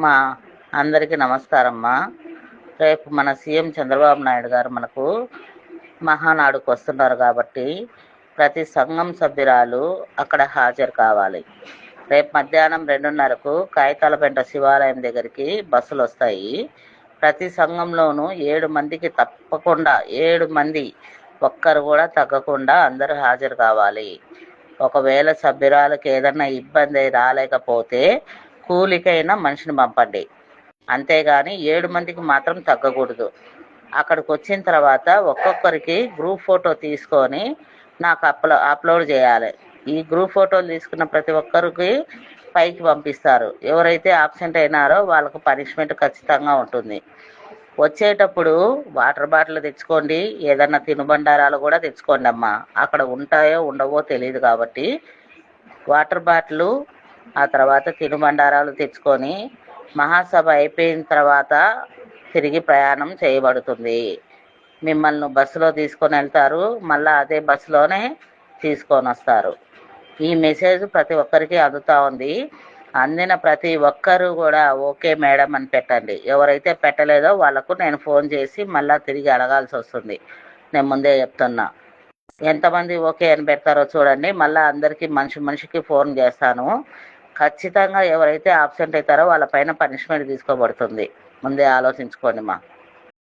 మా అందరికీ నమస్కారమ్మా. రేపు మన సీఎం చంద్రబాబు నాయుడు గారు మనకు మహానాడుకు వస్తున్నారు కాబట్టి ప్రతి సంఘం సభ్యురాలు అక్కడ హాజరు కావాలి. రేపు మధ్యాహ్నం రెండున్నరకు కాగితాలపేంట శివాలయం దగ్గరికి బస్సులు వస్తాయి. ప్రతి సంఘంలోనూ ఏడు మందికి తప్పకుండా ఏడు మంది ఒక్కరు కూడా తగ్గకుండా అందరూ హాజరు కావాలి. ఒకవేళ సభ్యురాలకు ఏదన్నా ఇబ్బంది రాలేకపోతే కూలికైనా మనిషిని పంపండి. అంతేగాని ఏడు మందికి మాత్రం తగ్గకూడదు. అక్కడికి వచ్చిన తర్వాత ఒక్కొక్కరికి గ్రూప్ ఫోటో తీసుకొని నాకు అప్లో అప్లోడ్ చేయాలి. ఈ గ్రూప్ ఫోటోలు తీసుకున్న ప్రతి ఒక్కరికి పైకి పంపిస్తారు. ఎవరైతే ఆబ్సెంట్ అయినారో వాళ్ళకు పనిష్మెంట్ ఖచ్చితంగా ఉంటుంది. వచ్చేటప్పుడు వాటర్ బాటిల్ తెచ్చుకోండి ఏదన్నా తినుబండారాలు కూడా తెచ్చుకోండి అమ్మా అక్కడ ఉంటాయో ఉండవో తెలియదు కాబట్టి వాటర్ బాటిల్ ఆ తర్వాత తినుబండారాలు తెచ్చుకొని మహాసభ అయిపోయిన తర్వాత తిరిగి ప్రయాణం చేయబడుతుంది. మిమ్మల్ని బస్సులో తీసుకొని వెళ్తారు మళ్ళీ అదే బస్సులోనే తీసుకొని వస్తారు. ఈ మెసేజ్ ప్రతి ఒక్కరికి అందుతూ ఉంది. అందిన ప్రతి ఒక్కరు కూడా ఓకే మేడం అని పెట్టండి. ఎవరైతే పెట్టలేదో వాళ్ళకు నేను ఫోన్ చేసి మళ్ళీ తిరిగి అడగాల్సి వస్తుంది. నేను ముందే చెప్తున్నా. ఎంతమంది ఓకే అని పెడతారో చూడండి. మళ్ళీ అందరికీ మనిషి మనిషికి ఫోన్ చేస్తాను. ఖచ్చితంగా ఎవరైతే ఆబ్సెంట్ అవుతారో వాళ్ళ పైన పనిష్మెంట్ తీసుకోబడుతుంది. ముందే ఆలోచించుకోండి మా.